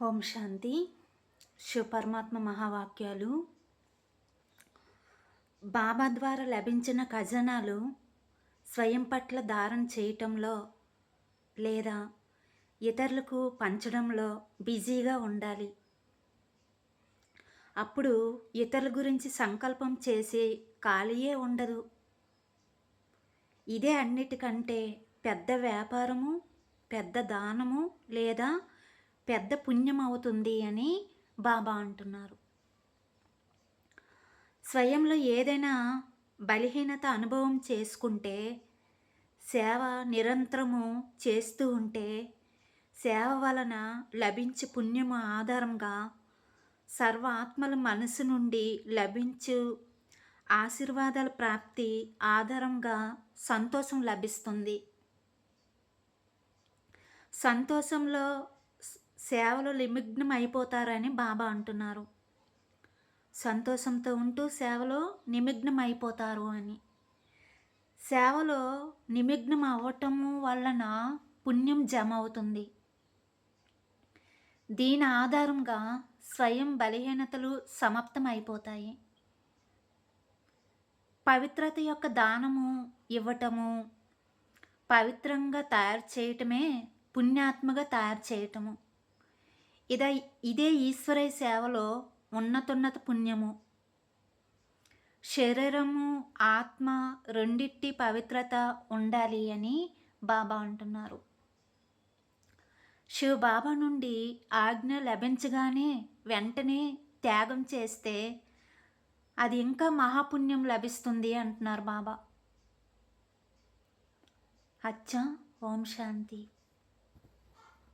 ఓం శాంతి. శివపరమాత్మ మహావాక్యాలు. బాబా ద్వారా లభించిన ఖజనాలు స్వయం పట్ల దారం చేయటంలో లేదా ఇతరులకు పంచడంలో బిజీగా ఉండాలి. అప్పుడు ఇతరుల గురించి సంకల్పం చేసి ఖాళీయే ఉండదు. ఇదే అన్నిటికంటే పెద్ద వ్యాపారము పెద్ద దానము లేదా పెద్ద పుణ్యం అవుతుంది అని బాబా అంటున్నారు. స్వయంలో ఏదైనా బలహీనత అనుభవం చేసుకుంటే సేవ నిరంతరము చేస్తూ ఉంటే సేవ వలన లభించే పుణ్యము ఆధారంగా సర్వ ఆత్మల మనసు నుండి లభించు ఆశీర్వాదాల ప్రాప్తి ఆధారంగా సంతోషం లభిస్తుంది. సంతోషంలో సేవలో నిమగ్నం అయిపోతారని బాబా అంటున్నారు. సంతోషంతో ఉంటూ సేవలో నిమగ్నం అయిపోతారు అని. సేవలో నిమగ్నం అవ్వటము వలన పుణ్యం జమ అవుతుంది దీని ఆధారంగా స్వయం బలహీనతలు సమాప్తం అయిపోతాయి పవిత్రత యొక్క దానము ఇవ్వటము పవిత్రంగా తయారు చేయటమే పుణ్యాత్మగా తయారు చేయటము. ఇదై ఇదే ఈశ్వరయ్య సేవలో ఉన్నతున్నత పుణ్యము. శరీరము ఆత్మ రెండిట్టి పవిత్రత ఉండాలి అని బాబా అంటున్నారు. శివ బాబా నుండి ఆజ్ఞ లభించగానే వెంటనే త్యాగం చేస్తే అది ఇంకా మహాపుణ్యం లభిస్తుంది అంటున్నారు బాబా. అచ్చా ఓం శాంతి.